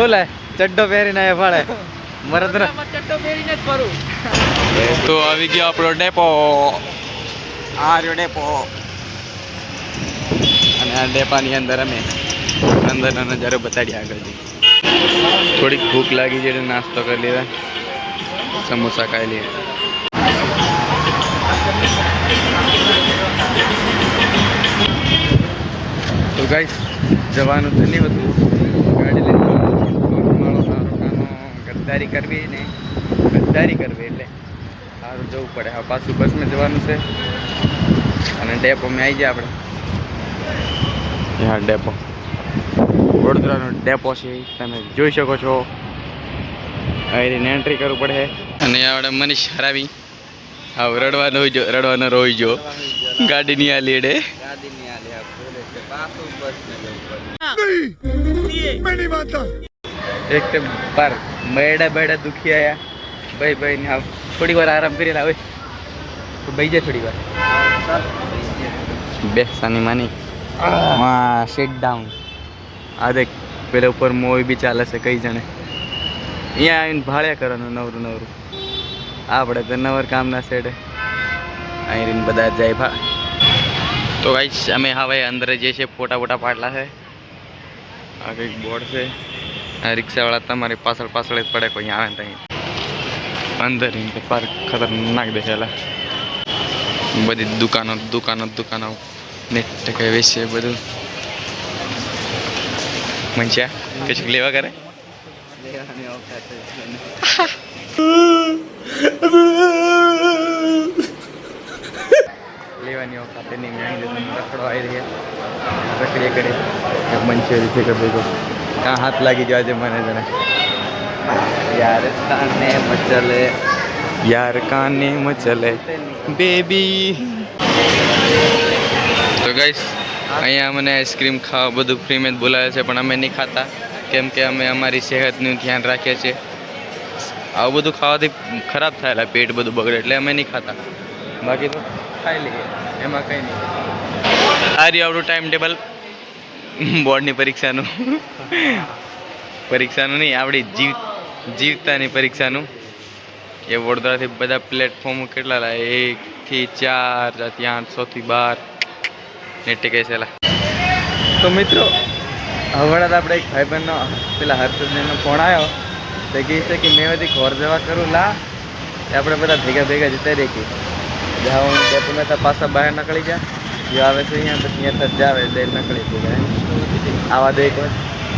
ઓલે ચડ્ડો પહેરીને આયા ફાળે મરદ ચડ્ડો પહેરીને જ ફરું. તો આવી ગયો આપણો ડેપો. આ રહ્યો ડેપો. અને આ ડેપાની અંદર અમે અંદરનો નજારો બતાડીએ આગળથી. થોડીક ભૂખ લાગી છે એટલે નાસ્તો કરી લીધા. સમોસા ખાઈ લઈએ તો ગાઈસ જવાનું તો નહીં હતું. ગાડી લઈને ગદ્દારી કરવી ને ગદ્દારી કરવી એટલે સારું જવું પડે. હવે પાછું બસમાં જવાનું છે અને ડેપો મેં આવી જાય આપણે. હા ડેપો. વડોદરાનો ડેપો છે તમે જોઈ શકો છો. અહીં એન્ટ્રી કરવું પડે. અને આપણે મનીષ હરાવી. હા રડવાનો હોય જો રડવાનો રોઈ જો. ગાડીની આ લીડે ગાડીની આ બોલે છે. પાછું બસ ને જવું પડે. એક તો બાર મેડા બેડા દુખી આયા. ભાઈ ભાઈ ને થોડી વાર આરામ કરી લાવે તો બેસી જાય થોડી વાર. બે સાની માની. હા સીટ ડાઉન આ દેખ, પેલા ઉપર મોય બી ચાલે છે કઈ જણે. અહીંયા આવીને ભાળ્યા કરવાનું નવરું નવરું. આપણે તો નવર કામના સેટે અહીં રહીને બધા જાય ભા. તો ગાઈસ અમે હવે અંદર જે છે ફોટા ફોટા પાડલા છે. આ કંઈક બોર્ડ છે. રિક્ષાવાળા તમારી પાછળ પાછળ જ પડે, કોઈ આવે ને અંદર પાર્ક ખતરનાક દેખેલા બધી દુકાનો દુકાનો દુકાનો. નેટ ટકે વેચે બધું. મંચ્યા કશું લેવા કરે લેવાની વખતે નહીં રખડો આવી રહ્યા. રખડીએ કરે મંચુરી છે કે ભેગો કાં હાથ લાગી ગયો આજે મને જણે યાર કાને મચલે. યાર કાને મચલે. બેબી તો ગાઈસ અહીંયા મને આઈસ્ક્રીમ ખાવા બધું ફ્રીમાં જ બોલાવે છે પણ અમે નહીં ખાતા. કેમ કે અમે અમારી સેહતનું ધ્યાન રાખીએ છીએ. આવું બધું ખાવાથી ખરાબ થયેલા પેટ બધું બગડે એટલે અમે નહીં ખાતા. બાકી તો ખાઈ લઈએ. એમાં કંઈ નહીં. આ રહ્યું આપણું ટાઈમ ટેબલ બોર્ડની પરીક્ષાનું. પરીક્ષાનું નહીં, આપણી જીવ, જીવતાની પરીક્ષાનું. એ વડોદરાથી બધા પ્લેટફોર્મ કેટલા લાય એકથી ચાર, ત્યાંથી આઠસોથી બાર. નેટે કહે છે તો મિત્રો, હમણાં આપણે એક ભાઈબંધનો, પેલા હર્ષદનો ફોન આવ્યો તે કહે છે કે મેં બધી ઘર જવા કરું, લા. આપણે બધા ભેગા ભેગા જતા રહી કે જ્યાં હું ડેપોમાં તો પાછા બહાર નીકળી જા. જે આવે છે અહીંયા પછી અહીંયા જ જાવે એટલે નીકળી ભેગા આવા દે એક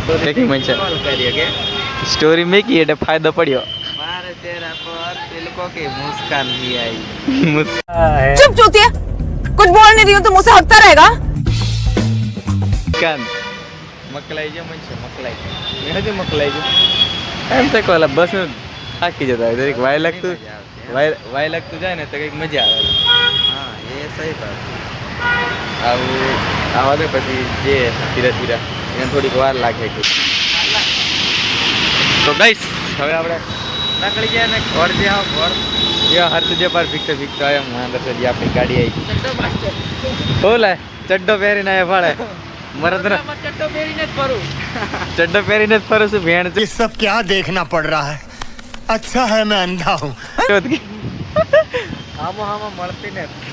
વાર દેખી મન છે કોલ કરીએ કે સ્ટોરી મેકી એટલે ફાયદો પડ્યો મારે ચહેરા પર तिलकों की मुस्कान भी आई મુસ્કાન चुप चूतिया कुछ बोल नहीं रही हूँ तो मुझसे हकता रहेगा મકલાઈ છે મન છે મકલાઈ મેં હજુ મકલાઈ છે એમ તો કહો બસ થાકી જતા હોય દરેક વાય લાગતું मजा आती है। વાય વાય લાગતું જાય ને તો કંઈક મજા આવે हाँ ये सही बात है। આવું આવા તો પછી જે ધીરે ધીરે. એને થોડીક વાર લાગે કે. તો ગઈશ હવે આપણે નીકળી ગયા ને ઘર જે આ ઘર. જે હર્ષ જે પર ભીખતો ભીખતો આવ્યો હું અંદર જે આપણી ગાડી આવી બોલે ચડ્ડો પહેરીને આવ્યા ફાળે. મરદ ચડ્ડો પહેરીને જ ફરું. ચડ્ડો પહેરીને જ ફરું છું ભેણ છે. ક્યાં દેખના પડ રહા હૈ? અચ્છા હૈ મેં અંધા હું. આમાં આમાં મળતી નથી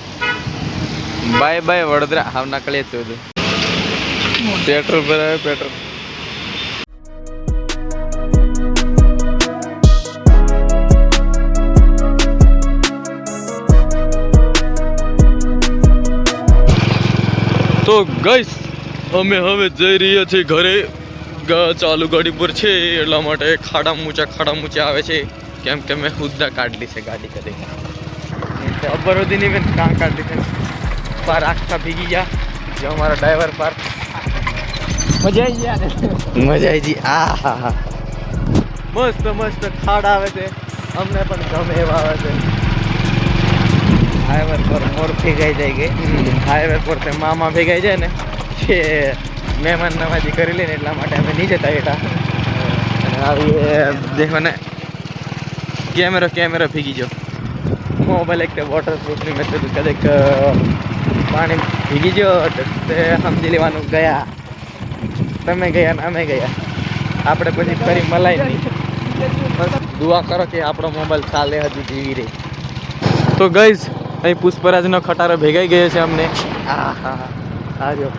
બાય બાય વડોદરા. હાવ નાકળીએ ચૌદ પેટ્રોલ ભરાવે પેટ્રોલ. તો ગઈસ અમે હવે જઈ રહ્યા છીએ ઘરે. ચાલુ ગાડી પર છે એટલા માટે ખાડા મૂચા ખાડા મૂચા આવે છે. કેમ કે મેં ખુદા કાઢલી છે ગાડી કરી અબરોધીની બેન કાં કાઢલી છે. પાર આખા ભીગી ગયા. જો અમારો ડ્રાઈવર પાર. મજા આવી ગયા મજા આવી ગઈ. આ મસ્ત મસ્ત ખાડ આવે છે. અમને પણ ગમે એવા આવે છે. હાઈવે પર મોર ભેગાઈ જાય ગઈ હાઈવે પર તે મામા ભેગાઈ જાય ને કે મહેમાન નવાજી કરી લઈને એટલા માટે અમે નીચે હતા અને આવીએ દેખો ને કેમેરો કેમેરો ભીગી ગયો. મોબાઈલ એક વોટરપ્રૂફની મેં કીધું કદાચ પાણી ભીગી ગયો તે સમજી લેવાનું ગયા. તમે ગયા ને અમે ગયા. આપણે પછી ફરી મલાઈ નહીં. દુઆ કરો કે આપણો મોબાઈલ ચાલે હજુ જીવી રહી. તો ગઈશ અહીં પુષ્પરાજનો ખટારો ભેગાઈ ગયો છે અમને. હા હા હા. જો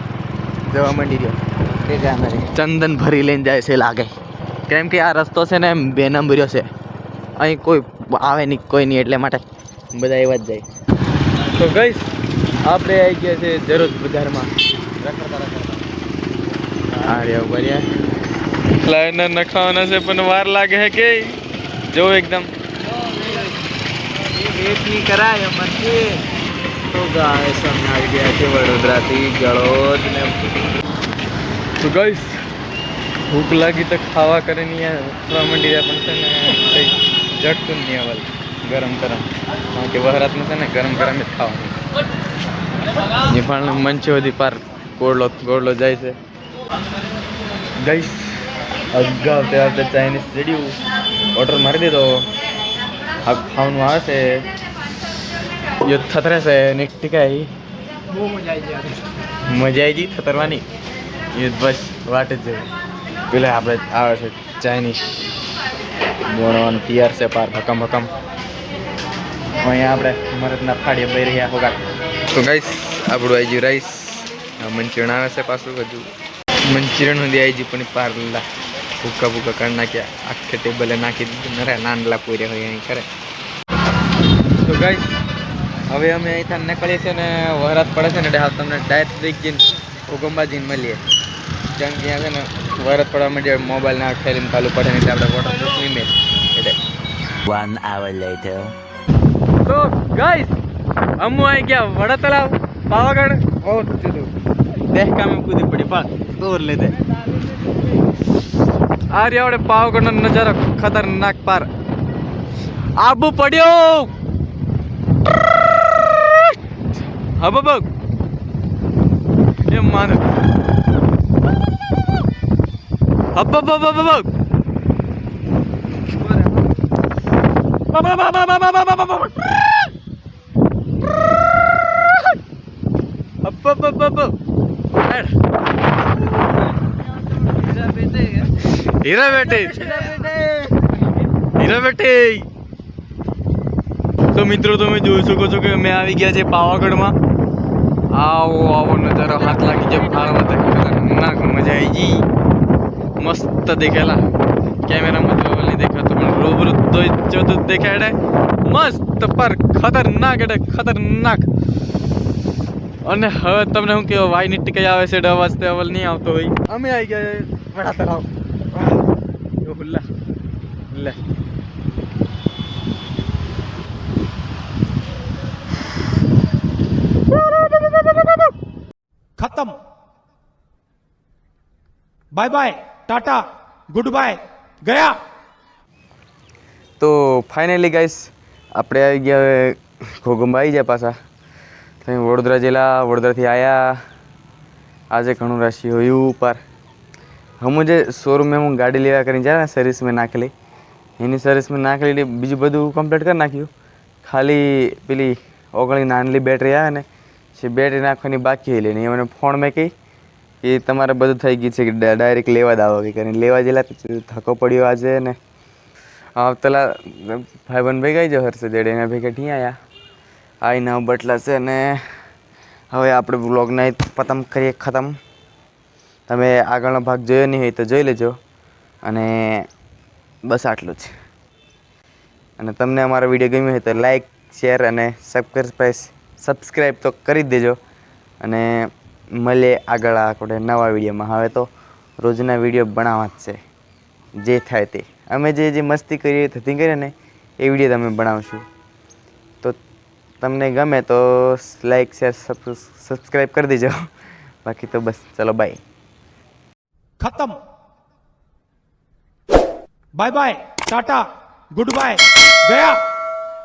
જવા માંડી રહ્યો. ચંદન ભરી લઈને જાય છે લાગે. કેમ કે આ રસ્તો છે ને એમ બે નંબર્યો છે. અહીં કોઈ આવે નહીં કોઈ નહીં એટલે માટે. બધા એવા જ જાય. તો ગઈશ આપણે આવી ગયા છે જરોજ બજારમાં. રખડતા રખડતા હા રે લાઈનર નખાવાના છે પણ વાર લાગે છે કે? જો એકદમ. વેટની કરાય અમારથી તો સામે આવી ગયા છે વડોદરાથી જળોદ ને તો ગઈશ ભૂખ લાગી તો ખાવા કરે નહીં ખાવા માંડી રહ્યા પણ છે ને કંઈ જટતું નહીં અવલ ગરમ ગરમ. કારણ કે વહરાતમાં છે ને ગરમ ગરમ જ ખાવાનું. નિફાળ મંચે પાર્ક. પાર ગોળલો ગોળલો જાય છે. ગઈશ અગાઉ તે વખતે ચાઇનીઝ રેડ્યું ઓર્ડર મારી દીધો. આ ખાવાનું આવે છે. યુદ્ધ થતરે છે ને ટીકાઈ. મજા આવી ગઈ થતરવાની. યુદ્ધ બસ વાટ જ પેલા આપણે આવે છે ચાઇનીઝ બોણવાનું તૈયાર છે પાર ભકમ ભકમ અહીંયા આપણે મરદના ફાડીએ બઈ રહ્યા હોગા. તો ગાઈસ આપણું આવી ગયું રાઈસ મંચુરિયન આવે છે પાછું હજુ મંચુરિયન સુધી આવી ગયું પણ પાર લા ભૂકા ભૂકા કરી નાખ્યા. આખે ટેબલે નાખી દીધું. નરે નાનલા પૂર્યા હોય અહીં કરે તો ગાઈસ હવે અમે અહીંથી નીકળીએ છીએ ને વરાત પડે છે ને એટલે હાલ તમને ડાયરેક્ટ જઈને ઉગંબા જઈને મળીએ. જેમ કે ત્યાં છે ને વરાત પડવા માટે મોબાઈલના ખેલીને ચાલુ પડે ને આપણે વોટર નહીં મેં એટલે One hour later. તો ગાઈસ અમુ આવી ગયા વડા તળાવ પાવાગઢ. ઓ ચુદુ દેખકા મેં કૂદી પડી પણ દૂર દે. આ રહ્યા આપણે પાવાગઢનો નજારો ખતરનાક પાર. આબુ પડ્યો. હબ બગ એમ માને. હબ બબ up, up, up. હીરા બેટે હીરા બેટે તો મિત્રો તમે જોઈ શકો છો કે અમે આવી ગયા છે પાવાગઢમાં. આવો આવો નજારો. હાથ લાગી જાય ફાળવા ખતરનાક મજા આવી ગઈ. મસ્ત દેખાયેલા. કેમેરામાં મતલબ નહીં દેખાતો પણ રૂબરૂ તો જો તો દેખાડે. મસ્ત પર ખતરનાક એટલે ખતરનાક. અને હવે તમને શું કહેવાય વાયની ટીકાઈ આવે છે અવાજ તે અવલ નહીં આવતો હોય. અમે આવી ગયા વડા તળાવ. હુલ્લા. લે. ખતમ. Bye bye tata good bye ગયા. તો ફાઇનલી ગાઈસ આપણે આવી ગયા હવે ઘોઘંબા આવી જાય પાછા. તો વડોદરા જિલ્લા, વડોદરાથી આવ્યા આજે ઘણું રાશિ હોયું ઉપર. હું જે શોરૂમે હું ગાડી લેવા કરીને જાય ને સર્વિસ મેં નાખેલી એની સર્વિસ મેં નાખેલી એટલે બીજું બધું કમ્પ્લીટ કરી નાખ્યું. ખાલી પેલી ઓગણી નાનલી બેટરી આવે ને, જે બેટરી નાખવાની બાકી હતી ને મને ફોન મેં કહી કે તમારે બધું થઈ ગયું છે કે ડાયરેક્ટ લેવા જ આવો કે કરીને. લેવા જેલા થકો પડ્યો આજે ને. પેલા ભાઈબંધ ભાઈ ગઈ જો હર્ષ જેડે. એના ભેગા ઠી આવ્યા આવીને બટલા છે અને હવે આપણે વ્લોગને પતમ કરીએ ખતમ. તમે આગળનો ભાગ જોયો નહીં હોય તો જોઈ લેજો. અને બસ આટલું જ. અને તમને અમારો વીડિયો ગમ્યો હોય તો લાઈક, શેર અને સબસ્ક્રાઈબ સબસ્ક્રાઈબ તો કરી જ દેજો. અને મળીએ આગળ આપણે નવા વિડીયોમાં. હવે તો રોજના વીડિયો બનાવવા જ છે. જે થાય તે. અમે જે જે મસ્તી કરીએ થતી કરીએ ને, એ વીડિયો તમે બનાવશું. તમને ગમે તો લાઈક શેર સબસ્ક્રાઈબ કરી દેજો બાકી તો બસ ચલો બાય ખતમ bye bye tata good bye ગયા